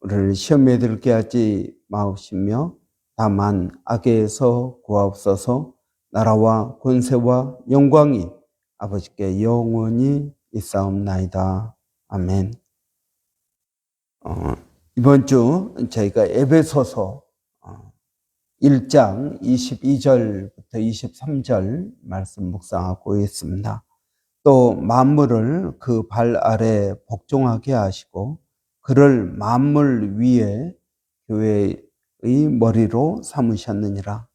우리를 시험에 들게 하지 마옵시며 다만 악에서 구하옵소서 나라와 권세와 영광이 아버지께 영원히 있사옵나이다. 아멘. 어, 이번 주 저희가 에베소서 어, 1장 22절부터 23절 말씀 묵상하고 있습니다. 또 만물을 그 발 아래 복종하게 하시고 그를 만물 위에 교회의 머리로 삼으셨느니라.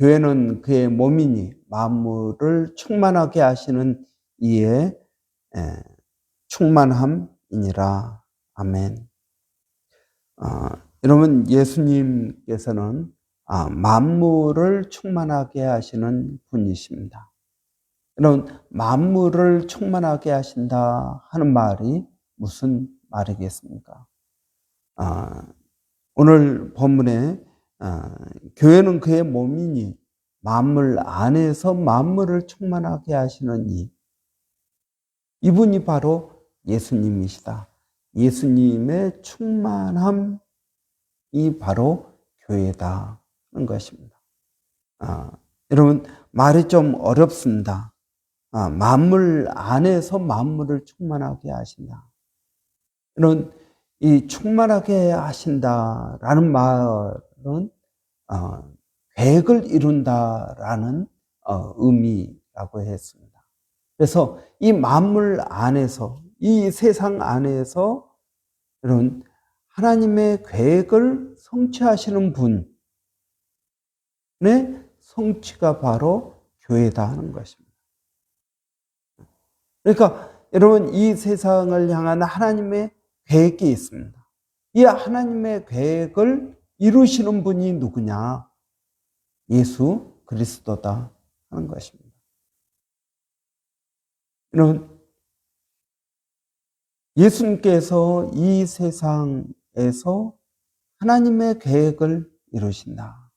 교회는 그의 몸이니 만물을 충만하게 하시는 이의 에, 충만함이니라. 아멘. 어, 여러분 예수님께서는 아, 만물을 충만하게 하시는 분이십니다. 여러분 만물을 충만하게 하신다 하는 말이 무슨 말이겠습니까? 아, 오늘 본문에 아, 교회는 그의 몸이니 만물 안에서 만물을 충만하게 하시는 이 이분이 바로 예수님이시다. 예수님의 충만함이 바로 교회다 하는 것입니다. 아, 여러분 말이 좀 어렵습니다. 아, 만물 안에서 만물을 충만하게 하신다. 이런 이 충만하게 하신다라는 말은 어, 계획을 이룬다라는 어, 의미라고 했습니다. 그래서 이 만물 안에서 이 세상 안에서 이런 하나님의 계획을 성취하시는 분의 성취가 바로 교회다 하는 것입니다. 그러니까 여러분 이 세상을 향한 하나님의 계획이 있습니다. 이 하나님의 계획을 이루시는 분이 누구냐? 예수 그리스도다 하는 것입니다. 여러분, 예수님께서 이 세상에서 하나님의 계획을 이루신다.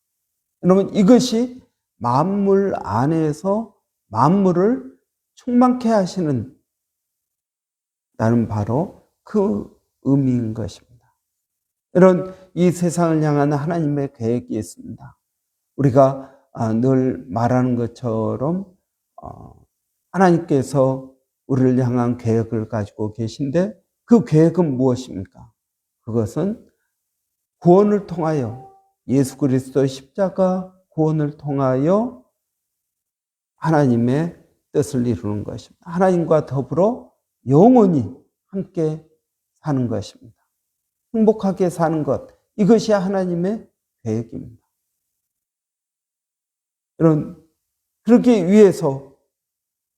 여러분, 이것이 만물 안에서 만물을 충만케 하시는 나는 바로 그 의미인 것입니다. 이런 이 세상을 향한 하나님의 계획이 있습니다. 우리가 아, 늘 말하는 것처럼 어, 하나님께서 우리를 향한 계획을 가지고 계신데 그 계획은 무엇입니까? 그것은 구원을 통하여 예수 그리스도의 십자가 구원을 통하여 하나님의 뜻을 이루는 것입니다. 하나님과 더불어 영원히 함께 사는 것입니다. 행복하게 사는 것, 이것이 하나님의 계획입니다. 이런, 그러기 위해서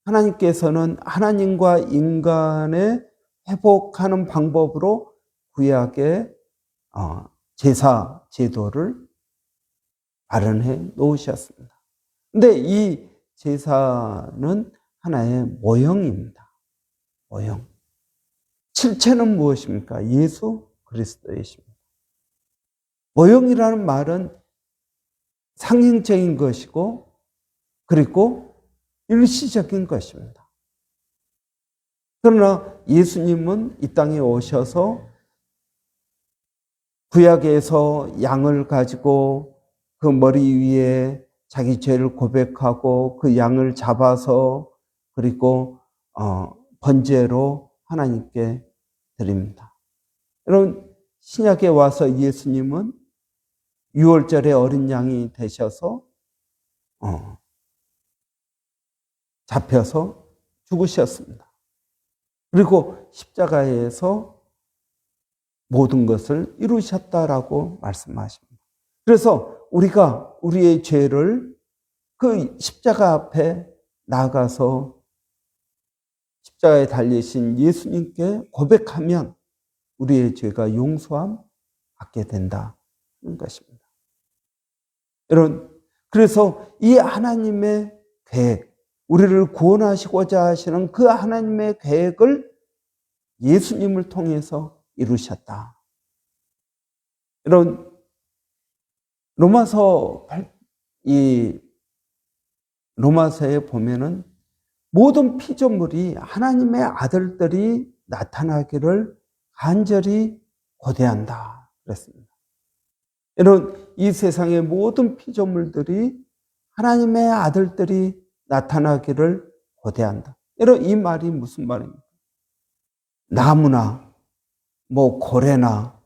하나님께서는 하나님과 인간의 회복하는 방법으로 구약의 어, 제사 제도를 마련해 놓으셨습니다. 근데 이 제사는 하나의 모형입니다. 모형. 실체는 무엇입니까? 예수 그리스도이십니다. 모형이라는 말은 상징적인 것이고 그리고 일시적인 것입니다. 그러나 예수님은 이 땅에 오셔서 구약에서 양을 가지고 그 머리 위에 자기 죄를 고백하고 그 양을 잡아서 그리고 어, 번제로 하나님께 드립니다. 여러분 신약에 와서 예수님은 6월절에 어린 양이 되셔서 어, 잡혀서 죽으셨습니다. 그리고 십자가에서 모든 것을 이루셨다라고 말씀하십니다. 그래서 우리가 우리의 죄를 그 십자가 앞에 나가서 십자가에 달리신 예수님께 고백하면 우리의 죄가 용서함 받게 된다 는 것입니다. 여러분, 그래서 이 하나님의 계획, 우리를 구원하시고자 하시는 그 하나님의 계획을 예수님을 통해서 이루셨다. 이런 로마서 팔- 이 로마서에 보면은 모든 피조물이 하나님의 아들들이 나타나기를 간절히 고대한다. 그랬습니다. 이런 이 세상의 모든 피조물들이 하나님의 아들들이 나타나기를 고대한다. 이런 이 말이 무슨 말입니까? 나무나 뭐 고래나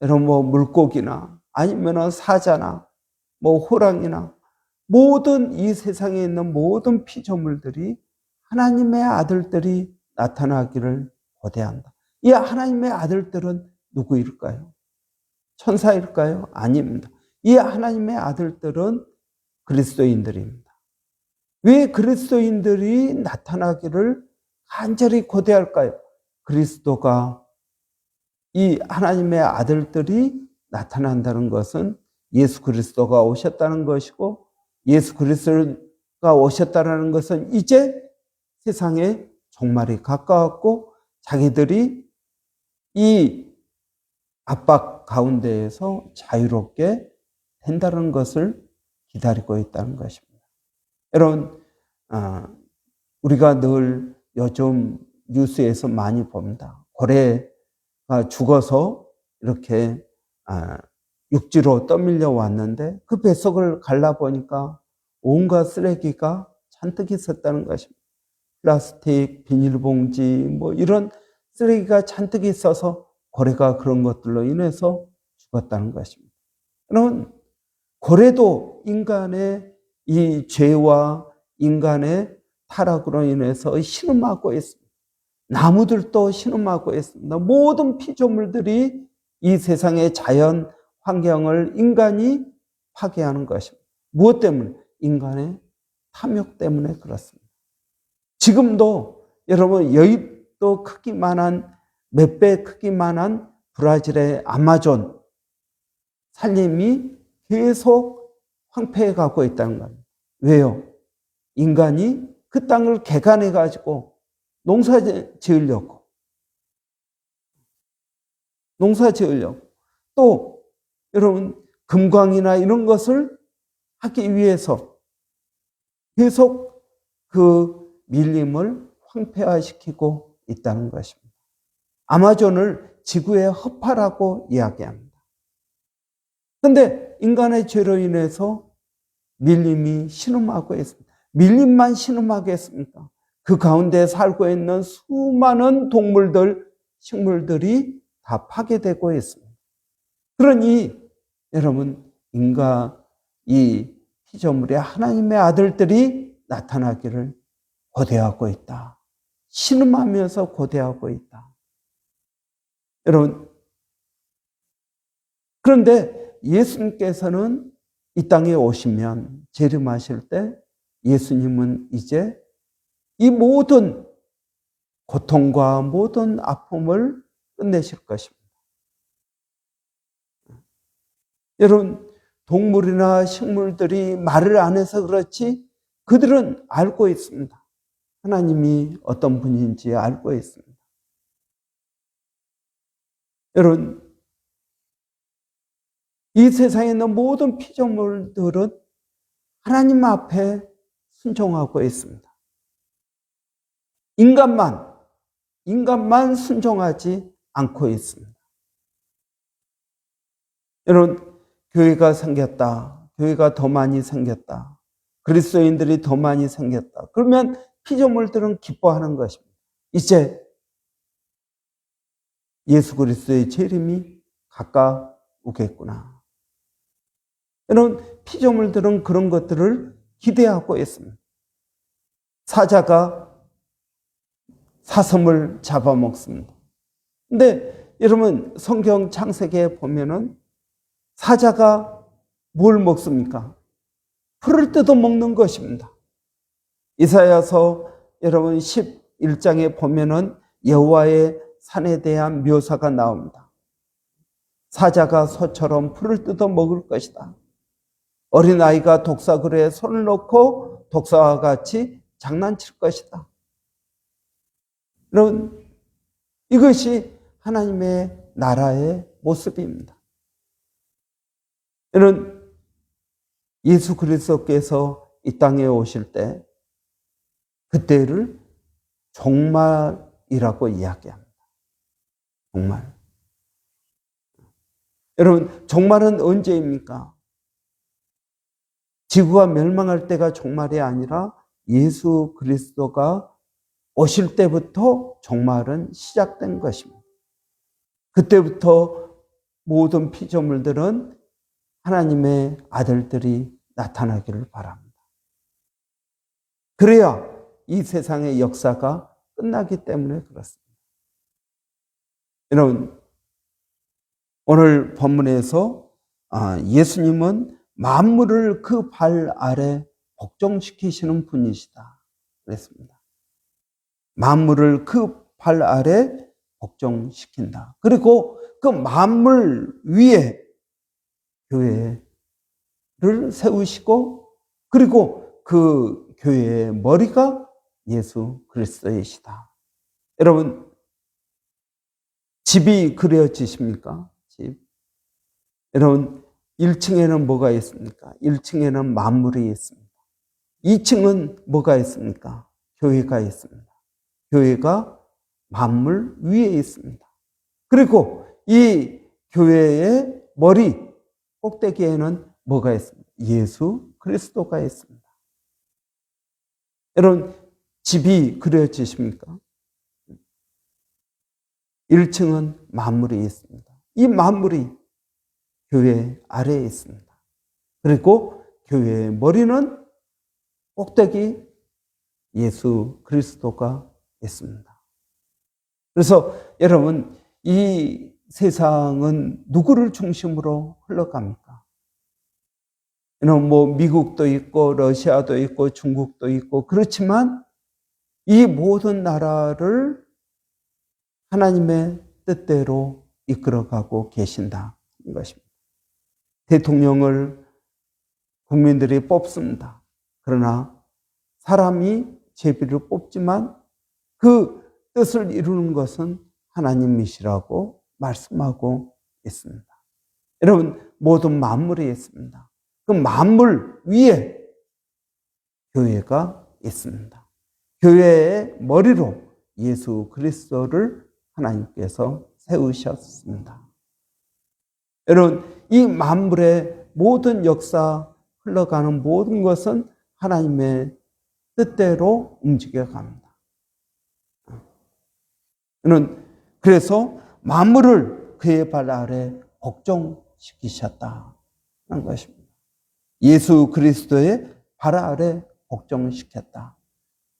이런 뭐 물고기나 아니면은 사자나 뭐 호랑이나 모든 이 세상에 있는 모든 피조물들이 하나님의 아들들이 나타나기를 고대한다. 이 하나님의 아들들은 누구일까요? 천사일까요? 아닙니다. 이 하나님의 아들들은 그리스도인들입니다. 왜 그리스도인들이 나타나기를 간절히 고대할까요? 그리스도가 이 하나님의 아들들이 나타난다는 것은 예수 그리스도가 오셨다는 것이고 예수 그리스도가 오셨다는 것은 이제 세상에 종말이 가까웠고 자기들이 이 압박 가운데에서 자유롭게 된다는 것을 기다리고 있다는 것입니다. 여러분, 아, 우리가 늘 요즘 뉴스에서 많이 봅니다. 고래가 죽어서 이렇게 아, 육지로 떠밀려 왔는데 그 뱃속을 갈라보니까 온갖 쓰레기가 잔뜩 있었다는 것입니다. 플라스틱, 비닐봉지, 뭐 이런 쓰레기가 잔뜩 있어서 고래가 그런 것들로 인해서 죽었다는 것입니다. 여러분, 고래도 인간의 이 죄와 인간의 타락으로 인해서 신음하고 있습니다. 나무들도 신음하고 있습니다. 모든 피조물들이 이 세상의 자연 환경을 인간이 파괴하는 것입니다. 무엇 때문에? 인간의 탐욕 때문에 그렇습니다. 지금도 여러분 여의도 크기만한 몇 배 크기만한 브라질의 아마존 산림이 계속 황폐해 가고 있다는 겁니다. 왜요? 인간이 그 땅을 개간해 가지고 농사 지으려고 농사 지으려고 또 여러분 금광이나 이런 것을 하기 위해서 계속 그 밀림을 황폐화시키고 있다는 것입니다. 아마존을 지구의 허파라고 이야기합니다. 근데 인간의 죄로 인해서 밀림이 신음하고 있습니다. 밀림만 신음하겠습니까? 그 가운데 살고 있는 수많은 동물들, 식물들이 다 파괴되고 있습니다. 그러니 여러분 인간 이 피조물의 하나님의 아들들이 나타나기를 고대하고 있다. 신음하면서 고대하고 있다. 여러분 그런데 예수님께서는 이 땅에 오시면 재림하실 때 예수님은 이제 이 모든 고통과 모든 아픔을 끝내실 것입니다. 여러분, 동물이나 식물들이 말을 안 해서 그렇지 그들은 알고 있습니다. 하나님이 어떤 분인지 알고 있습니다. 여러분, 이 세상에 있는 모든 피조물들은 하나님 앞에 순종하고 있습니다. 인간만, 인간만 순종하지 않고 있습니다. 여러분, 교회가 생겼다. 교회가 더 많이 생겼다. 그리스도인들이 더 많이 생겼다. 그러면 피조물들은 기뻐하는 것입니다. 이제 예수 그리스도의 재림이 가까우겠구나. 여러분, 피조물들은 그런 것들을 기대하고 있습니다. 사자가 사슴을 잡아먹습니다. 근데 여러분, 성경 창세기에 보면은 사자가 뭘 먹습니까? 풀을 뜯어 먹는 것입니다. 이사야서 여러분 11장에 보면은 여호와의 산에 대한 묘사가 나옵니다. 사자가 소처럼 풀을 뜯어 먹을 것이다. 어린아이가 독사그레에 손을 놓고 독사와 같이 장난칠 것이다. 여러분, 이것이 하나님의 나라의 모습입니다. 여러분, 예수 그리스도께서 이 땅에 오실 때 그때를 종말이라고 이야기합니다. 종말. 여러분, 종말은 언제입니까? 지구가 멸망할 때가 종말이 아니라 예수 그리스도가 오실 때부터 종말은 시작된 것입니다. 그때부터 모든 피조물들은 하나님의 아들들이 나타나기를 바랍니다. 그래야 이 세상의 역사가 끝나기 때문에 그렇습니다. 여러분, 오늘 본문에서 아, 예수님은 만물을 그 발 아래 복종시키시는 분이시다. 그랬습니다. 만물을 그발 아래 복종시킨다. 그리고 그 만물 위에 교회를 세우시고 그리고 그 교회의 머리가 예수 그리스도이시다. 여러분 집이 그려지십니까? 집. 여러분 1층에는 뭐가 있습니까? 1층에는 만물이 있습니다. 2층은 뭐가 있습니까? 교회가 있습니다. 교회가 만물 위에 있습니다. 그리고 이 교회의 머리 꼭대기에는 뭐가 있습니까? 예수 그리스도가 있습니다. 여러분 집이 그려지십니까? 1층은 만물이 있습니다. 이 만물이 교회 아래에 있습니다. 그리고 교회의 머리는 꼭대기 예수 그리스도가 있습니다. 그래서 여러분, 이 세상은 누구를 중심으로 흘러갑니까? 여러분, 뭐, 미국도 있고, 러시아도 있고, 중국도 있고, 그렇지만 이 모든 나라를 하나님의 뜻대로 이끌어가고 계신다는 것입니다. 대통령을 국민들이 뽑습니다. 그러나 사람이 제비를 뽑지만 그 뜻을 이루는 것은 하나님이시라고 말씀하고 있습니다. 여러분, 모든 만물이 있습니다. 그 만물 위에 교회가 있습니다. 교회의 머리로 예수 그리스도를 하나님께서 세우셨습니다. 여러분, 이 만물의 모든 역사 흘러가는 모든 것은 하나님의 뜻대로 움직여 갑니다. 는 그래서 만물을 그의 발 아래 복종시키셨다는 것입니다. 예수 그리스도의 발 아래 복종시켰다.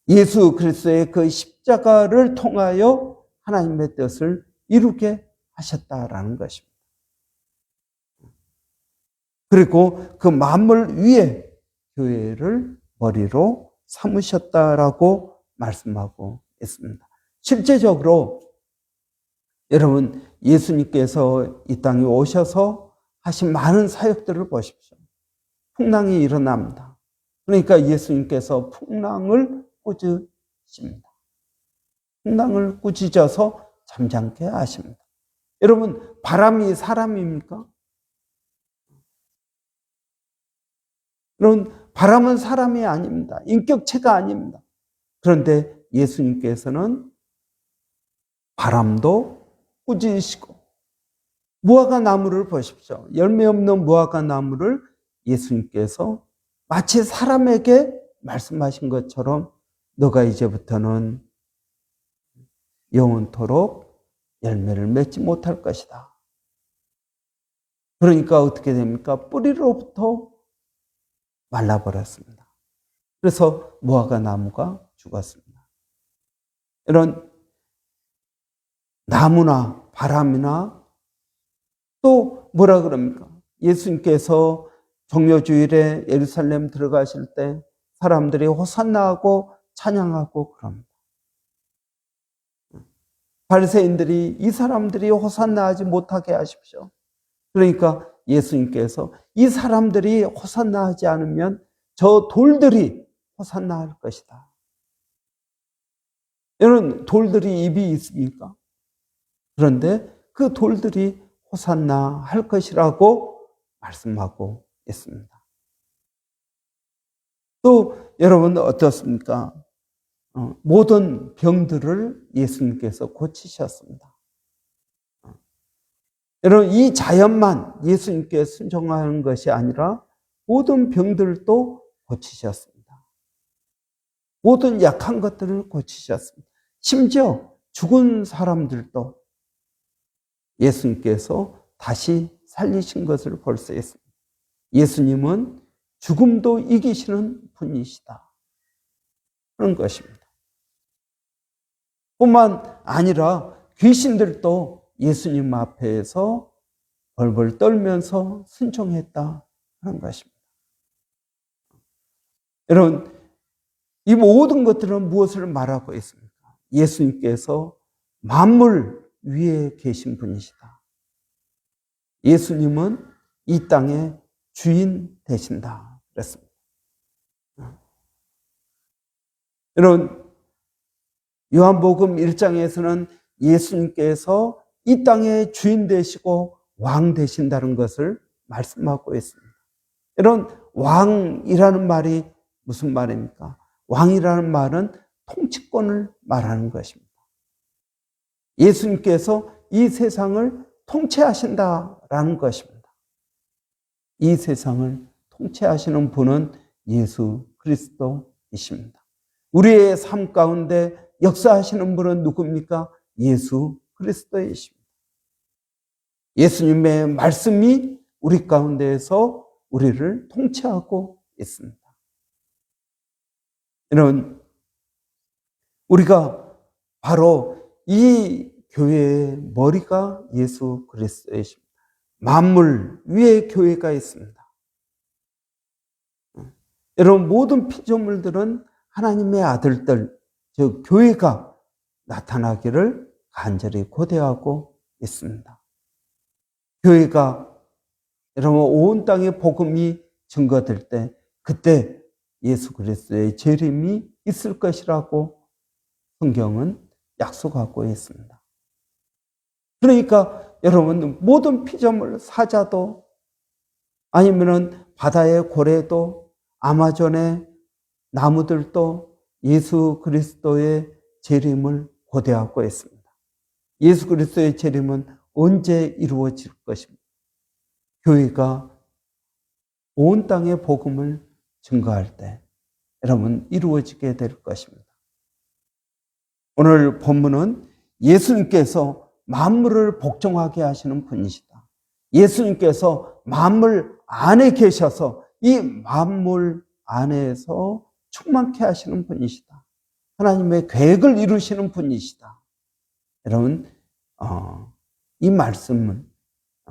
예수 그리스도의 그 십자가를 통하여 하나님의 뜻을 이루게 하셨다라는 것입니다. 그리고 그 만물 위에 교회를 머리로 삼으셨다라고 말씀하고 있습니다. 실제적으로 여러분 예수님께서 이 땅에 오셔서 하신 많은 사역들을 보십시오. 풍랑이 일어납니다. 그러니까 예수님께서 풍랑을 꾸짖습니다. 풍랑을 꾸짖어서 잠잠케 하십니다. 여러분 바람이 사람입니까? 여러분 바람은 사람이 아닙니다. 인격체가 아닙니다. 그런데 예수님께서는 바람도 꾸짖으시고 무화과 나무를 보십시오. 열매 없는 무화과 나무를 예수님께서 마치 사람에게 말씀하신 것처럼 너가 이제부터는 영원토록 열매를 맺지 못할 것이다. 그러니까 어떻게 됩니까? 뿌리로부터 말라버렸습니다. 그래서 무화과 나무가 죽었습니다. 이런 나무나 바람이나 또 뭐라 그럽니까? 예수님께서 종료주일에 예루살렘 들어가실 때 사람들이 호산나하고 찬양하고 그럽니다. 바리새인들이 이 사람들이 호산나하지 못하게 하십시오. 그러니까 예수님께서 이 사람들이 호산나 하지 않으면 저 돌들이 호산나 할 것이다. 여러분, 돌들이 입이 있습니까? 그런데 그 돌들이 호산나 할 것이라고 말씀하고 있습니다. 또 여러분 어떻습니까? 어, 모든 병들을 예수님께서 고치셨습니다. 어. 여러분 이 자연만 예수님께 순종하는 것이 아니라 모든 병들도 고치셨습니다. 모든 약한 것들을 고치셨습니다. 심지어 죽은 사람들도 예수님께서 다시 살리신 것을 볼 수 있습니다. 예수님은 죽음도 이기시는 분이시다. 그런 것입니다. 뿐만 아니라 귀신들도 예수님 앞에서 벌벌 떨면서 순종했다 하는 것입니다. 여러분, 이 모든 것들은 무엇을 말하고 있습니까? 예수님께서 만물 위에 계신 분이시다. 예수님은 이 땅의 주인 되신다. 그랬습니다. 여러분, 요한복음 1장에서는 예수님께서 이 땅의 주인 되시고 왕 되신다는 것을 말씀하고 있습니다. 이런 왕이라는 말이 무슨 말입니까? 왕이라는 말은 통치권을 말하는 것입니다. 예수님께서 이 세상을 통치하신다라는 것입니다. 이 세상을 통치하시는 분은 예수 그리스도이십니다. 우리의 삶 가운데 역사하시는 분은 누굽니까? 예수 그리스도이십니다. 예수님의 말씀이 우리 가운데에서 우리를 통치하고 있습니다. 이런 우리가 바로 이 교회의 머리가 예수 그리스도이십니다. 만물 위에 교회가 있습니다. 여러분 모든 피조물들은 하나님의 아들들, 즉 교회가 나타나기를 간절히 고대하고 있습니다. 교회가 여러분 온 땅에 복음이 증거될 때 그때 예수 그리스도의 재림이 있을 것이라고 성경은 약속하고 있습니다. 그러니까 여러분 모든 피조물 사자도 아니면은 바다의 고래도 아마존의 나무들도 예수 그리스도의 재림을 고대하고 있습니다. 예수 그리스도의 재림은 언제 이루어질 것입니다. 교회가 온 땅의 복음을 증거할 때 여러분 이루어지게 될 것입니다. 오늘 본문은 예수님께서 만물을 복종하게 하시는 분이시다. 예수님께서 만물 안에 계셔서 이 만물 안에서 충만케 하시는 분이시다. 하나님의 계획을 이루시는 분이시다. 여러분, 어, 이 말씀을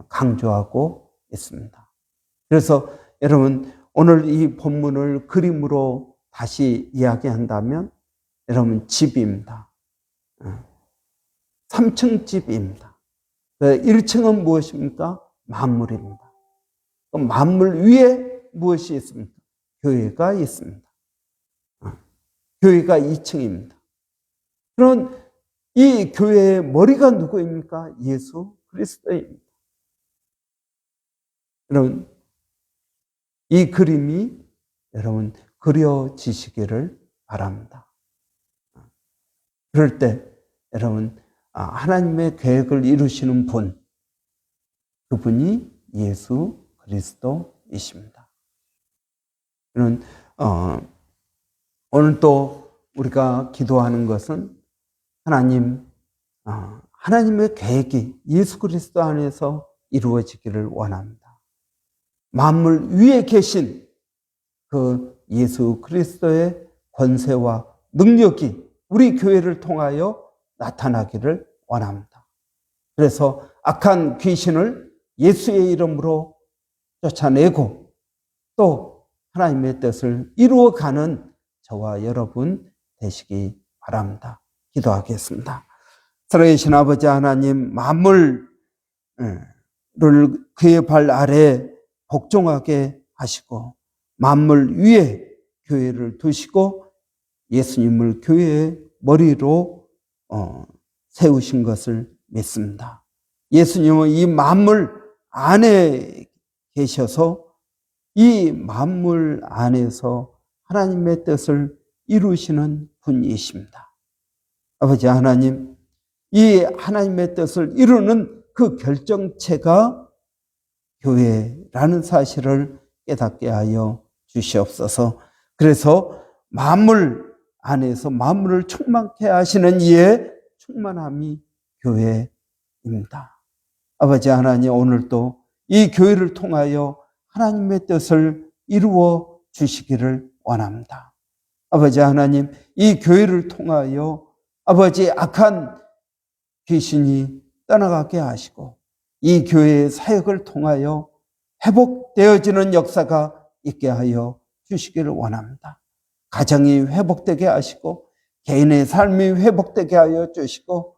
강조하고 있습니다. 그래서 여러분, 오늘 이 본문을 그림으로 다시 이야기한다면 여러분, 집입니다. 3층 집입니다. 1층은 무엇입니까? 만물입니다. 만물 위에 무엇이 있습니까? 교회가 있습니다. 어, 교회가 2층입니다. 그런 이 교회의 머리가 누구입니까? 예수 그리스도입니다. 여러분, 이 그림이 여러분 그려지시기를 바랍니다. 그럴 때 여러분 아, 하나님의 계획을 이루시는 분 그분이 예수 그리스도이십니다. 저는 어, 오늘 또 우리가 기도하는 것은 하나님 어, 하나님의 계획이 예수 그리스도 안에서 이루어지기를 원합니다. 만물 위에 계신 그 예수 그리스도의 권세와 능력이 우리 교회를 통하여 나타나기를 원합니다. 그래서 악한 귀신을 예수의 이름으로 쫓아내고 또 하나님의 뜻을 이루어가는 저와 여러분 되시기 바랍니다. 기도하겠습니다. 살아계신 아버지 하나님, 만물 그의 발 아래 복종하게 하시고 만물 위에 교회를 두시고 예수님을 교회의 머리로 어, 세우신 것을 믿습니다. 예수님은 이 만물 안에 계셔서 이 만물 안에서 하나님의 뜻을 이루시는 분이십니다. 아버지 하나님, 이 하나님의 뜻을 이루는 그 결정체가 교회라는 사실을 깨닫게 하여 주시옵소서. 그래서 만물 안에서 만물을 충만케 하시는 이의 충만함이 교회입니다. 아버지 하나님, 오늘도 이 교회를 통하여 하나님의 뜻을 이루어 주시기를 원합니다. 아버지 하나님, 이 교회를 통하여 아버지 악한 귀신이 떠나가게 하시고 이 교회의 사역을 통하여 회복되어지는 역사가 있게 하여 주시기를 원합니다. 가정이 회복되게 하시고 개인의 삶이 회복되게 하여 주시고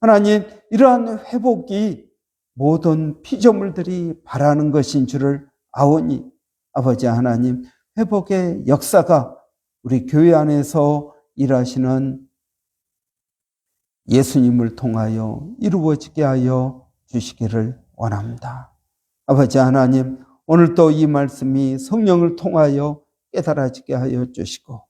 하나님 이러한 회복이 모든 피조물들이 바라는 것인 줄을 아오니 아버지 하나님 회복의 역사가 우리 교회 안에서 일하시는 예수님을 통하여 이루어지게 하여 주시기를 원합니다. 아버지 하나님, 오늘도 이 말씀이 성령을 통하여 깨달아지게 하여 주시고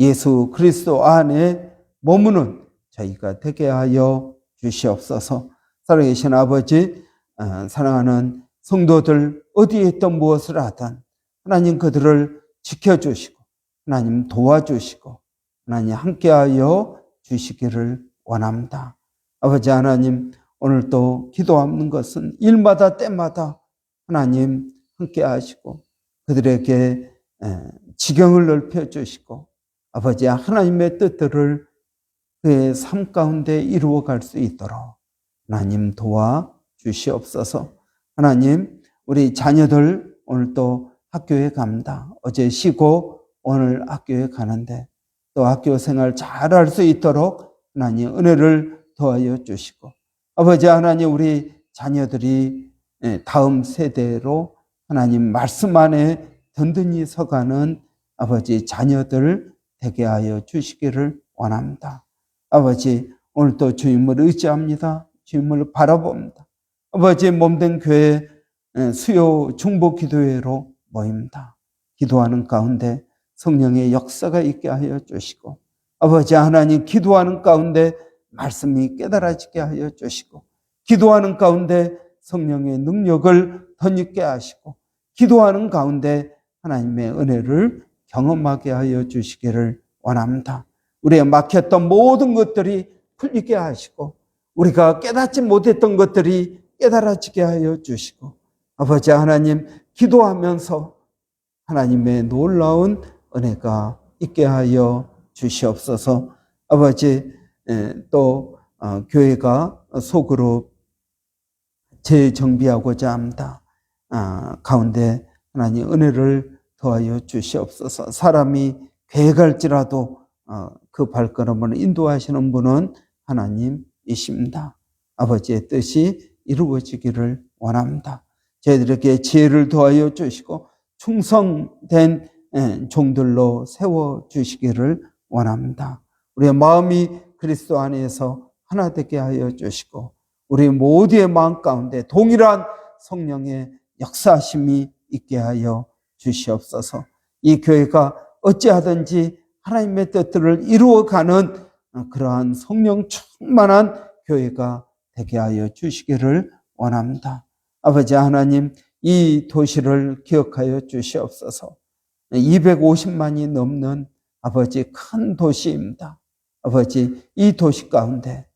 예수 그리스도 안에 머무는 저희가 되게 하여 주시옵소서. 살아계신 아버지, 어, 사랑하는 성도들 어디에 있던 무엇을 하든 하나님 그들을 지켜주시고 하나님 도와주시고 하나님 함께하여 주시기를 원합니다. 아버지 하나님, 오늘도 기도하는 것은 일마다 때마다 하나님 함께 하시고 그들에게 지경을 넓혀 주시고 아버지 하나님의 뜻들을 그의 삶 가운데 이루어 갈 수 있도록 하나님 도와 주시옵소서. 하나님, 우리 자녀들 오늘 또 학교에 갑니다. 어제 쉬고 오늘 학교에 가는데 또 학교 생활 잘 할 수 있도록 하나님 은혜를 더하여 주시고 아버지 하나님 우리 자녀들이 예, 다음 세대로 하나님 말씀 안에 든든히 서가는 아버지 자녀들 되게 하여 주시기를 원합니다. 아버지 오늘도 주님을 의지합니다. 주님을 바라봅니다. 아버지 몸된 교회 예, 수요 중보 기도회로 모입니다. 기도하는 가운데 성령의 역사가 있게 하여 주시고 아버지 하나님 기도하는 가운데 말씀이 깨달아지게 하여 주시고 기도하는 가운데 성령의 능력을 덧입게 하시고 기도하는 가운데 하나님의 은혜를 경험하게 하여 주시기를 원합니다. 우리의 막혔던 모든 것들이 풀리게 하시고 우리가 깨닫지 못했던 것들이 깨달아지게 하여 주시고 아버지 하나님 기도하면서 하나님의 놀라운 은혜가 있게 하여 주시옵소서. 아버지 또 어, 교회가 속으로 재정비하고자 합니다. 아, 가운데 하나님 은혜를 더하여 주시옵소서. 사람이 괴갈지라도 어, 그 발걸음을 인도하시는 분은 하나님이십니다. 아버지의 뜻이 이루어지기를 원합니다. 저희들에게 지혜를 더하여 주시고 충성된 예, 종들로 세워 주시기를 원합니다. 우리의 마음이 그리스도 안에서 하나 되게 하여 주시고 우리 모두의 마음 가운데 동일한 성령의 역사심이 있게 하여 주시옵소서. 이 교회가 어찌하든지 하나님의 뜻들을 이루어가는 그러한 성령 충만한 교회가 되게 하여 주시기를 원합니다. 아버지 하나님, 이 도시를 기억하여 주시옵소서. 250만이 넘는 아버지 큰 도시입니다. 아버지 이 도시 가운데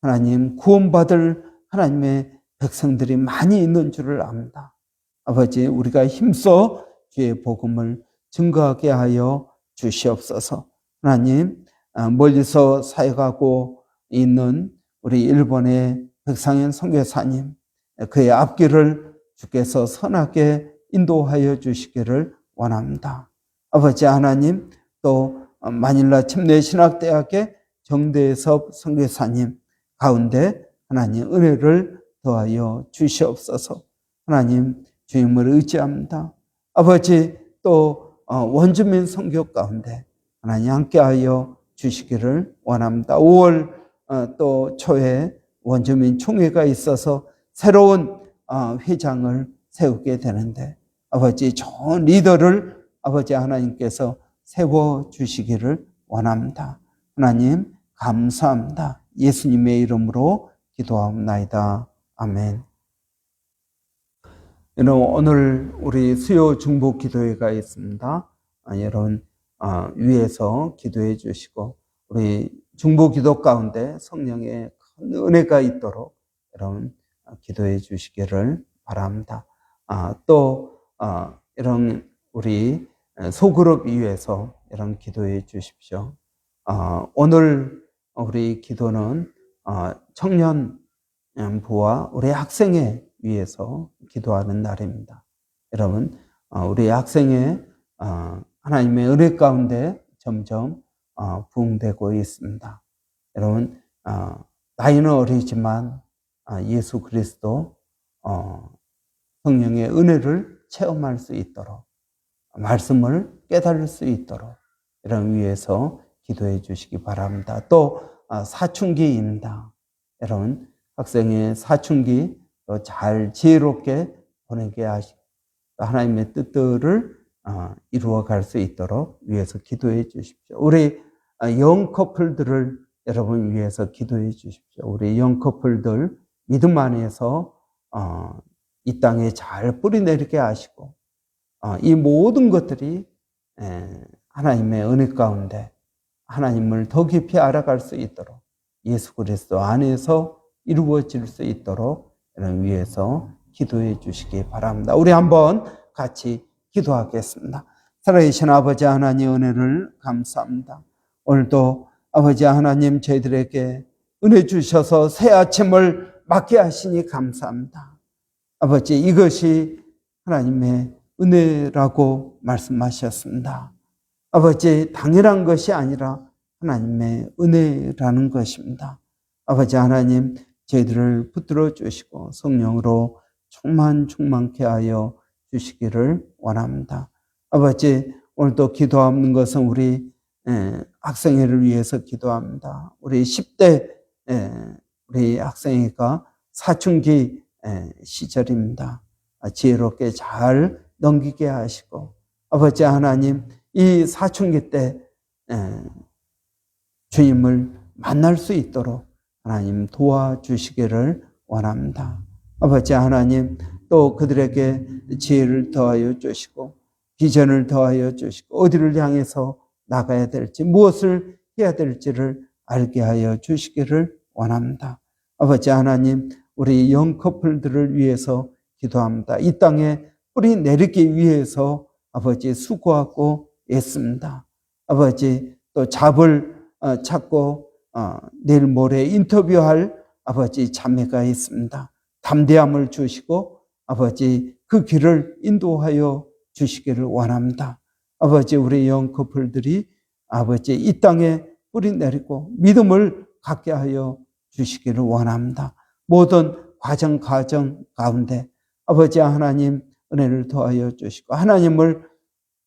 하나님 구원받을 하나님의 백성들이 많이 있는 줄을 압니다. 아버지 우리가 힘써 주의 복음을 증거하게 하여 주시옵소서. 하나님 아, 멀리서 사역하고 있는 우리 일본의 백상현 선교사님 그의 앞길을 주께서 선하게 인도하여 주시기를 원합니다. 아버지 하나님 또 마닐라 침례신학대학의 정대섭 선교사님 가운데 하나님 은혜를 더하여 주시옵소서. 하나님 주님을 의지합니다. 아버지 또 어, 원주민 선교 가운데 하나님 함께하여 주시기를 원합니다. 5월 어, 또 초에 원주민 총회가 있어서 새로운 어, 회장을 세우게 되는데 아버지 좋은 리더를 아버지 하나님께서 세워 주시기를 원합니다. 하나님 감사합니다. 예수님의 이름으로 기도하옵나이다. 아멘. 여러분 오늘 우리 수요 중보 기도회가 있습니다. 아, 여러분 아, 위에서 기도해 주시고 우리 중보 기도 가운데 성령의 큰 은혜가 있도록 여러분 아, 기도해 주시기를 바랍니다. 아, 또 아, 이런 우리 소그룹 위에서 이런 기도해 주십시오. 아, 오늘 우리 기도는 아, 청년부와 우리 학생회 위해서 기도하는 날입니다. 여러분, 어, 우리 학생회 어, 하나님의 은혜 가운데 점점 어, 부흥되고 있습니다. 여러분, 어, 나이는 어리지만 아, 예수 그리스도 어, 성령의 은혜를 체험할 수 있도록 말씀을 깨달을 수 있도록 이런 위해서 기도해 주시기 바랍니다. 또 아, 사춘기입니다. 여러분 학생의 사춘기 또잘 지혜롭게 보내게 하시고 하나님의 뜻들을 어, 이루어 갈 수 있도록 위해서 기도해 주십시오. 우리 아, 영 커플들을 여러분 위해서 기도해 주십시오. 우리 영 커플들 믿음 안에서 어, 이 땅에 잘 뿌리내리게 하시고 어, 이 모든 것들이 에, 하나님의 은혜 가운데 하나님을 더 깊이 알아갈 수 있도록 예수 그리스도 안에서 이루어질 수 있도록 이런 위해서 기도해 주시기 바랍니다. 우리 한번 같이 기도하겠습니다. 살아계신 아버지 하나님 은혜를 감사합니다. 오늘도 아버지 하나님 저희들에게 은혜 주셔서 새 아침을 맞게 하시니 감사합니다. 아버지 이것이 하나님의 은혜라고 말씀하셨습니다. 아버지 당연한 것이 아니라 하나님의 은혜라는 것입니다. 아버지 하나님 저희들을 붙들어 주시고 성령으로 충만 충만케 하여 주시기를 원합니다. 아버지 오늘도 기도하는 것은 우리 에, 학생회를 위해서 기도합니다. 우리 10대 에, 우리 학생회가 사춘기 에, 시절입니다. 아, 지혜롭게 잘 넘기게 하시고 아버지 하나님 이 사춘기 때 에, 주님을 만날 수 있도록 하나님 도와주시기를 원합니다. 아버지 하나님 또 그들에게 지혜를 더하여 주시고 비전을 더하여 주시고 어디를 향해서 나가야 될지 무엇을 해야 될지를 알게 하여 주시기를 원합니다. 아버지 하나님 우리 영 커플들을 위해서 기도합니다. 이 땅에 뿌리 내리기 위해서 아버지 수고하고 애씁니다. 아버지 또 잡을 어, 찾고 어, 내일 모레 인터뷰할 아버지 자매가 있습니다. 담대함을 주시고 아버지 그 길을 인도하여 주시기를 원합니다. 아버지 우리 영 커플들이 아버지 이 땅에 뿌리 내리고 믿음을 갖게 하여 주시기를 원합니다. 모든 과정 과정 가운데 아버지 하나님 은혜를 더하여 주시고 하나님을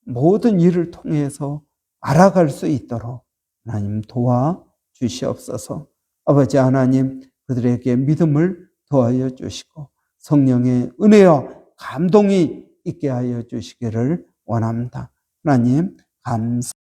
모든 일을 통해서 알아갈 수 있도록 하나님 도와 주시옵소서. 아버지 하나님 그들에게 믿음을 더하여 주시고 성령의 은혜와 감동이 있게 하여 주시기를 원합니다. 하나님 감사